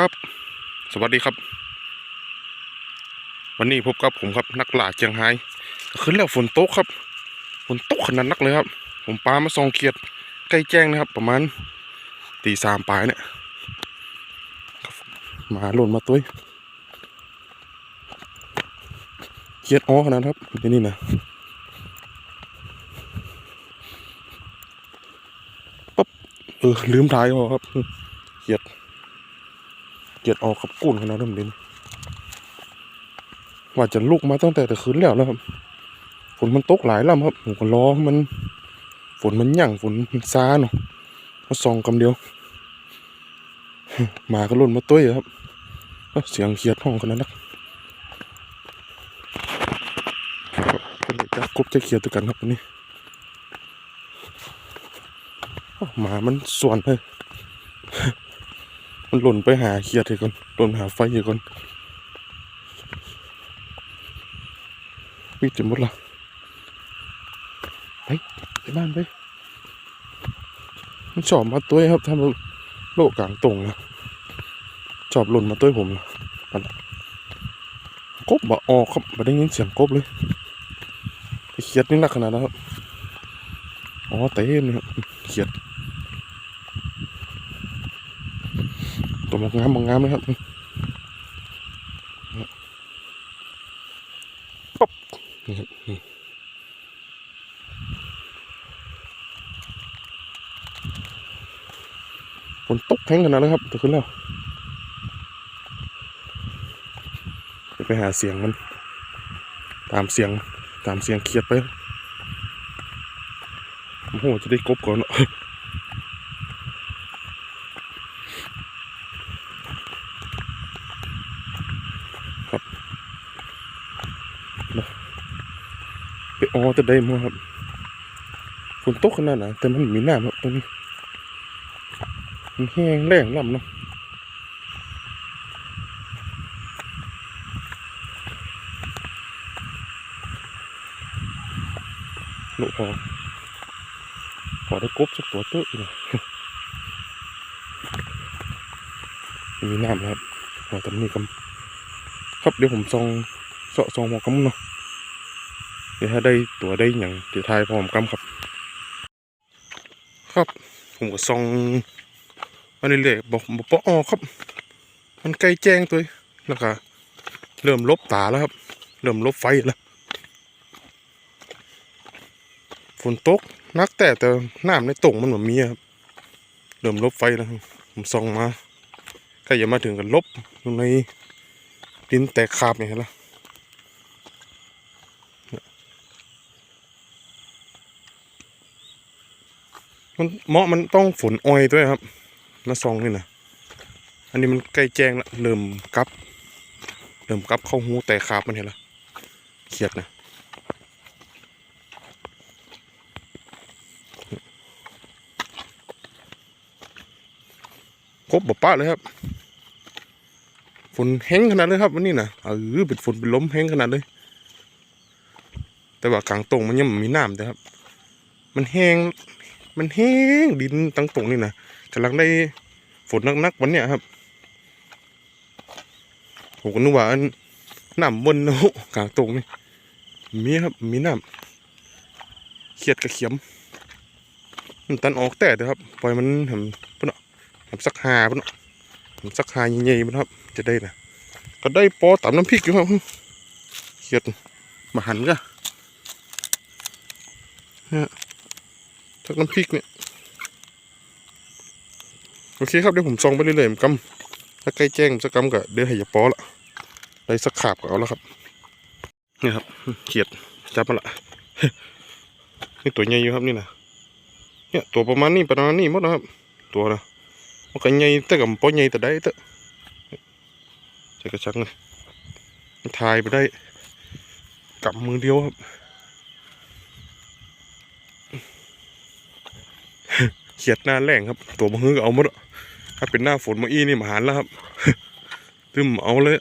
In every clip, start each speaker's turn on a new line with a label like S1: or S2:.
S1: ครับ สวัสดีครับ วันนี้พบกับผมครับนักล่าเชียงไฮ้ขึ้นแล้วฝนตกครับฝนตกขนาดนักเลยครับ ผมปลามาซองเกียดใกล้แจ้งนะครับ ประมาณตีสามปลายเนี่ยมาหล่นมาตุ้ยเกียดอ้อขนาดครับนี่นี่นะปั๊บเออลืมถ่ายออครับเกียด เกียดออกกับกุ้นขนาดนั้นเลยว่าจะลุกมาตั้งแต่แต่คืนแล้วนะครับ ฝนมันตกหลายลำครับผมก็รอมัน ฝนมันหยั่งฝนมันซาเนาะมาส่องกำเดียวหมาก็ล่นมาตุ้ยครับเสียงเขียดห้องขนาดนั้นเด็กจะกบจะเขียดตัวกันครับวันนี้หมามันส่วนเลย มันหล่นไปหาเขียดเลยก่อนหล่นหาไฟเลยก่อนวิ่งจะหมดละไปไปบ้านไปมันชอบมาตัวครับถ้ามันโลกกลางตรงนะชอบหล่นมาตัวผมนะมันกบบ่ออกครับม่ได้ยินเสียงกบเลยเขียดนี่หนักขนาดนั้นครับอ๋อเต้นครับเขียด ตัวมันงามมันงามเลยครับปั๊บนี่ครับนี่ฝนตกแข็งขนาดนั้นครับตัวขึ้นแล้วเดี๋ยวไปหาเสียงมัน ตามเสียงตามเสียงเครียดไปโอ้โหจะได้กบก่อนเนาะ อ๋อจะได้มั้งครับฝนตกขนาดไหนแต่มันมีน้ำครับตรงนี้มันแห้งแรงล่ำเนาะโลพอพอได้กบสักตัวเตอะเลยมีน้ำครับพอตอนนี้กำครับเดี๋ยวผมซองเสาะซองหมอกำเนาะ เดี๋ยวถ้าได้ตัวได้อย่างเดี๋ยวทายพร้อมกันครับ ครับ ผมก็ส่องมาเรื่อยๆบอกบอกปออครับ มันใกล้แจ้งตัวแล้วก็เริ่มลบตาแล้วครับ เริ่มลบไฟแล้วฝนตกนักแต่แต่น้ำในตรงมันเหมือนมีครับเริ่มลบไฟแล้วผมส่องมาใกล้จะมาถึงกันลบอยู่ในดินแตกขาบอย่างนี้แล้ว มันเหมาะมันต้องฝนออยด้วยครับมาซองนี่นะอันนี้มันใกล้แจ้งละเริ่มกลับเริ่มกลับเข้าหูแต่ขาบมันเห็นละเขียดนะครบบ่ป้าเลยครับฝนแห้งขนาดเลยครับวันนี้นะเออเป็นฝนเป็นลมแห้งขนาดเลย แต่ว่ากลางตรงมันยังไม่มีน้ำแต่ครับ มันแห้ง มันแห้งดินตั้งตรงนี่นะกำลังได้ฝนนักๆวันเนี้ยครับผมก็นึกว่าอันน้ำบนนะกลางตรงนี่มีครับมีน้ำเขียดกระเขียมมันตันออกแต่เด้อครับปล่อยมันทำปุ่นเนาะทำสักหาปุ่นเนาะทำสักหาใหญ่ๆปุ่นครับ จะได้นะก็ได้ปอตำน้ำพริกอยู่ครับเขียดมาหันก็เนี่ย ทักน้ำพริกเนี่ย โอเคครับเดี๋ยวผมซองไปเรื่อยๆผมกำถ้าใกล้แจ้งสักกำก็เดี๋ยวให้ยาปอละได้สักขาบก็เอาแล้วครับ นี่ครับเขียดจับมาละนี่ตัวใหญ่อยู่ครับนี่นะเนี่ยตัวประมาณนี้ประมาณนี้หมดนะครับ ตัวนะมันก็ใหญ่แต่กับปอใหญ่แต่ได้เตอะกระชังเลยถ่ายไปได้กับมือเดียวครับ เขียดหน้าแรงครับ ตัวมะฮือกเอาหมดถ้าเป็นหน้าฝนมาอี้นี่มาหารแล้วครับตึมเอาเลย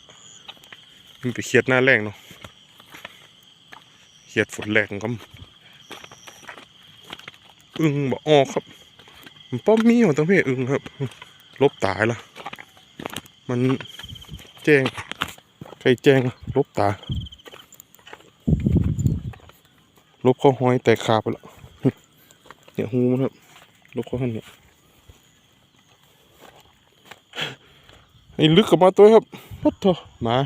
S1: มันไปเขียดหน้าแรงเนาะเขียดฝนแรงก็อึ้งบ่ออครับมันป้อมมีของตั้งเพศอึ้งครับ ลบตายละมันแจ้งไก่แจ้งลบตา ลบข้าห้อยแตกขาไปแล้วเนี่ยหูมันครับ ลบเข้นเนี่ยไอ้ลึกกับมาตัวครับพัดเถอะหมา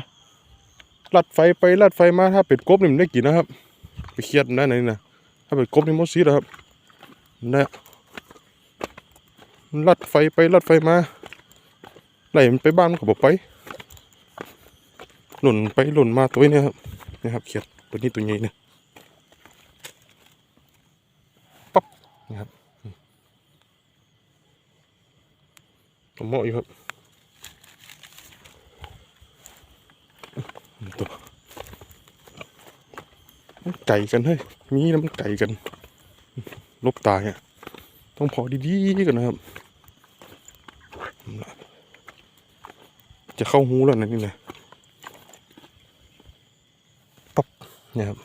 S1: ลัดไฟไปลัดไฟมาถ้าเป็ดกบนี่มันได้กินนะครับ ไปเครียดนได้ไหนนะถ้าเป็ดกบนี่มดซีดครับนได้มันลัดไฟไปลัดไฟมาไหลมันไปบ้านมันก็บอกไป หล่นไปหล่นมาตัวนี้ครับนี่ครับเขียดตัวนี้ตัวใหญ่เนี่ยปั๊บนี่ครับผม เหมาะอยู่ครับตัวมันไก่กันเฮ้ยมีน้ำไก่กันลบตายอะต้องพอดีๆกันนะครับ จะเข้าหูแล้วนะนี่นะเนี่ยครับ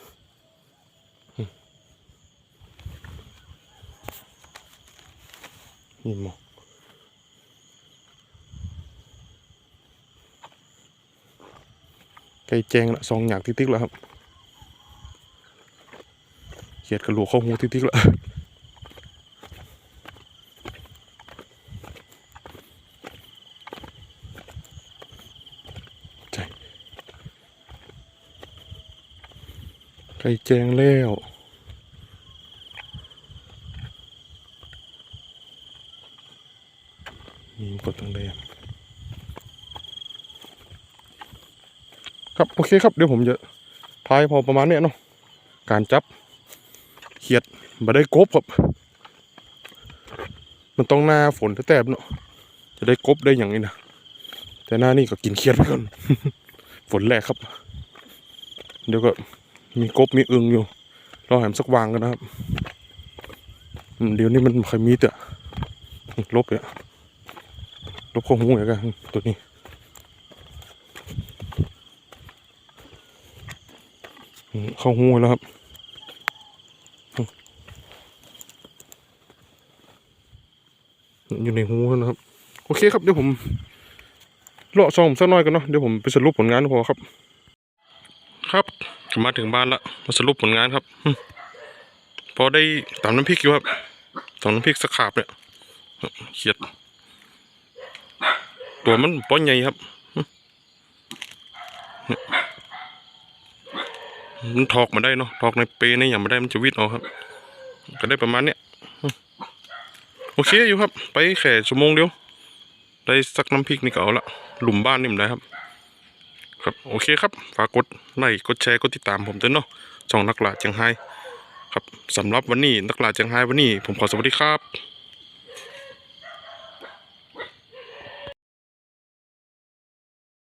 S1: นี่มอ ก่แจงละสองอย่างติ๊กๆแล้วครับเขียดกระโหลกเข้าหูติ๊กๆแล้วไก่แจงแล้วมีกดตรงแดง ครับโอเคครับเดี๋ยวผมจะทายพอประมาณเนี้ยเนาะการจับเขียดมาได้กบครับ มันต้องหน้าฝนแต้มๆเนาะจะได้กบได้อย่างนี้นะแต่หน้านี่ก็กินเขียดไปก่อนฝนแรกครับ เดี๋ยวก็มีกบมีอึงอยู่รอแหมสักวางกันนะครับ เดี๋ยวนี้มันไม่ค่อยมีแต่ลบเลยลบข้าหูเลยกันตัวนี้อืม เข้าหูแล้วครับอยู่ในหูแล้วนะครับ โอเคครับเดี๋ยวผมเลาะซองผมสักหน่อยกันเนาะเดี๋ยวผมไปสรุปผลงานพอครับ ครับมาถึงบ้านละมาสรุปผลงานครับพอได้ตำน้ำพริกอยู่ครับตำน้ำพริกสกขาบเนี่ยเขียด ตัวมันป้อนใหญ่ครับ มันถอกมาได้เนาะถอกในเปในอย่างมาได้มันจะวิดออกครับ ก็ได้ประมาณเนี้ยโอเคอยู่ครับ ไปแค่ชั่วโมงเดียว ได้สักน้ำพริกนี่ก็เอาละหลุมบ้านนี่มันได้ครับ ครับโอเคครับฝากกดไลค์กดแชร์กดติดตามผมด้วยเนาะช่องนักล่าเจียงไฮ้ครับสำหรับวันนี้นักล่าเจียงไฮ้วันนี้ผมขอสวัสดีครับ